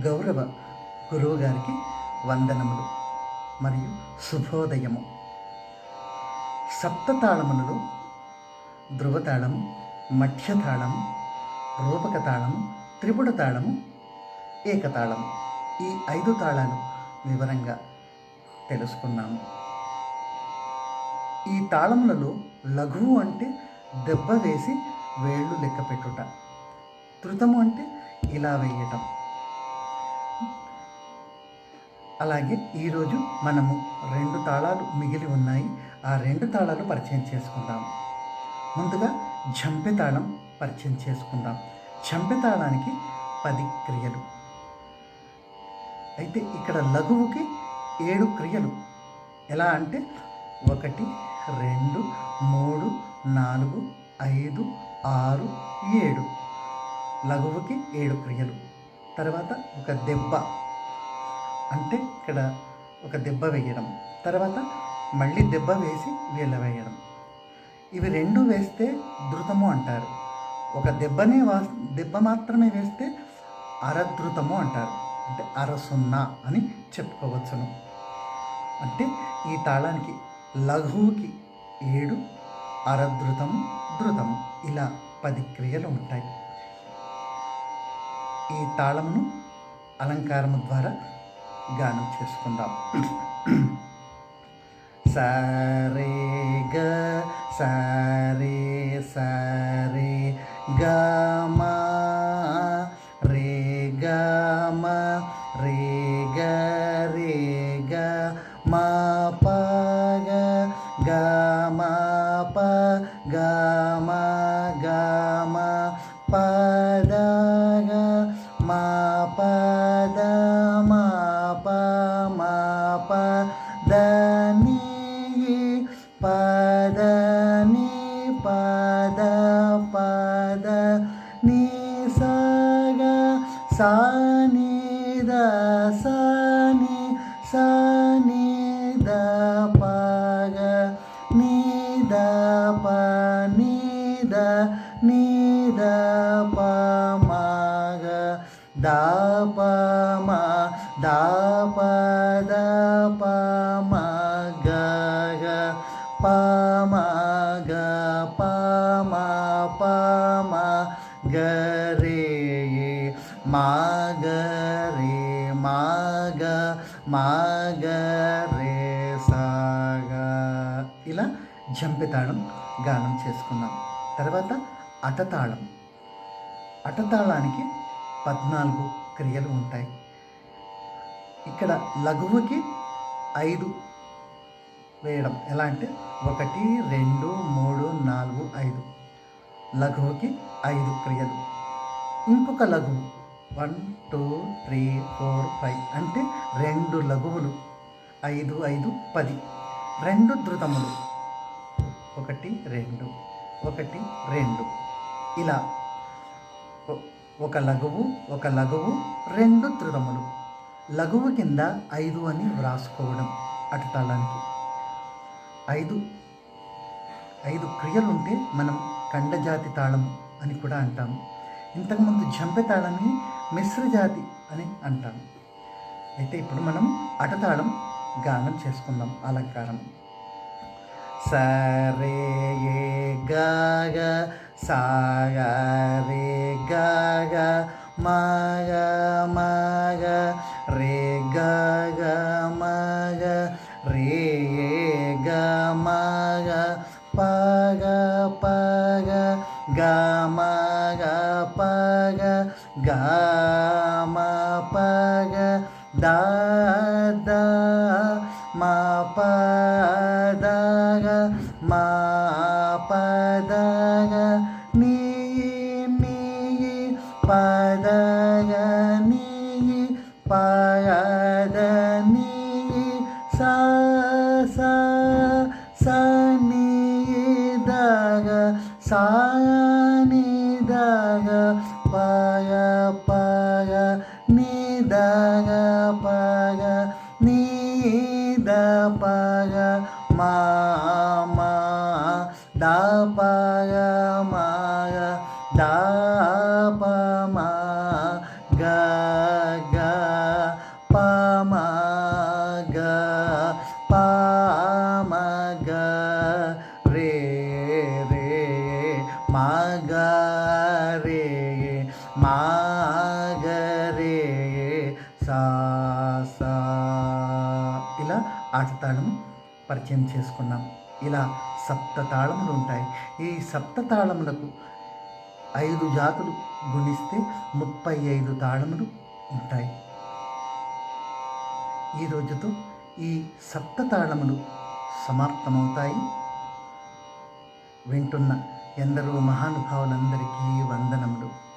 గౌరవ గురువు గారికి వందనములు మరియు శుభోదయము. సప్తతాళములలో ధ్రువతాళము మఠ్యతాళము రూపక తాళము త్రిపుట తాళము ఏకతాళము. ఈ ఐదు తాళాలు వివరంగా తెలుసుకున్నాము. ఈ తాళములలో లఘువు అంటే దెబ్బ వేసి వేళ్ళు లెక్క పెట్టుట ధృతము అంటే ఇలా వేయటం. అలాగే ఈరోజు మనము రెండు తాళాలు మిగిలి ఉన్నాయి. ఆ రెండు తాళాలు పరిచయం చేసుకుందాం. ముందుగా జంపె తాళం పరిచయం చేసుకుందాం. జంపె తాళానికి పది క్రియలు. అయితే ఇక్కడ లఘువుకి ఏడు క్రియలు. ఎలా అంటే ఒకటి రెండు మూడు నాలుగు ఐదు ఆరు ఏడు. లఘువుకి ఏడు క్రియలు. తర్వాత ఒక దెబ్బ. అంటే ఇక్కడ ఒక దెబ్బ వేయడం తర్వాత మళ్ళీ దెబ్బ వేసి వేల వేయడం. ఇవి రెండు వేస్తే ధృతము అంటారు. ఒక దెబ్బనే వా దెబ్బ మాత్రమే వేస్తే అరధృతము అంటారు. అంటే అర సున్నా అని చెప్పుకోవచ్చును. అంటే ఈ తాళానికి లఘువుకి ఏడు అరధృతము ధృతము ఇలా పది క్రియలు ఉంటాయి. ఈ తాళమును అలంకారము ద్వారా గానం చేసుకుందాం. సరే గ సరే సరే గమ రే గమ రే గ రే గ మా ప గ గ మా ప గ మా గ మా ప ద గ మా ప ద ప ద ని స గ సా ని ద స ని స ని ద మాగ రే మాగ మాగ రే సాగ ఇలా జంపితాళం గానం చేసుకున్నాం. తర్వాత అటతాళం. అటతాళానికి పద్నాలుగు క్రియలు ఉంటాయి. ఇక్కడ లఘువుకి ఐదు వేయడం. ఎలా అంటే ఒకటి రెండు మూడు నాలుగు ఐదు. లఘువుకి ఐదు క్రియలు. ఇంకొక లఘువు one two three four five అంటే రెండు లఘువులు. ఐదు ఐదు పది. రెండు ధృతములు. ఒకటి రెండు. ఒకటి రెండు. ఇలా. ఒక లఘువు ఒక లఘువు రెండు ధృతములు. లఘువు కింద ఐదు అని వ్రాసుకోవడం అటు తాళానికి. ఐదు. ఐదు క్రియలుంటే మనం ఖండజాతి తాళం అని కూడా అంటాము. ఇంతకుముందు జంపె తాళాన్ని మిశ్ర జాతి అని అంటాము అయితే ఇప్పుడు మనం అటతాళం గానం చేసుకుందాం అలంకారం. సరే గాగ సాగ రే గాగ మాగ మాగ రే గాగ మాగ రే గ మగ పగ పాగ గ మగ పగ ma pa ga da da ma pa da ga ma pa da ga ni ni pa da ga ni pa ga da ni sa sa sa ni da ga sa ni da ga pa పగ పగ నీద పగ మా దా పగ మాగ దా ప మా గ గ ప మా గ ప మ గ రే రే మా సా సా ఇలా ఆట తాళము పరిచయం చేసుకున్నాం. ఇలా సప్త తాళములు ఉంటాయి. ఈ సప్త తాళములకు ఐదు జాతులు గుణిస్తే ముప్పై ఐదు తాళములు ఉంటాయి. ఈ రోజుతో ఈ సప్త తాళములు సమాప్తమవుతాయి. వింటున్న ఎందరో మహానుభావులందరికీ వందనములు.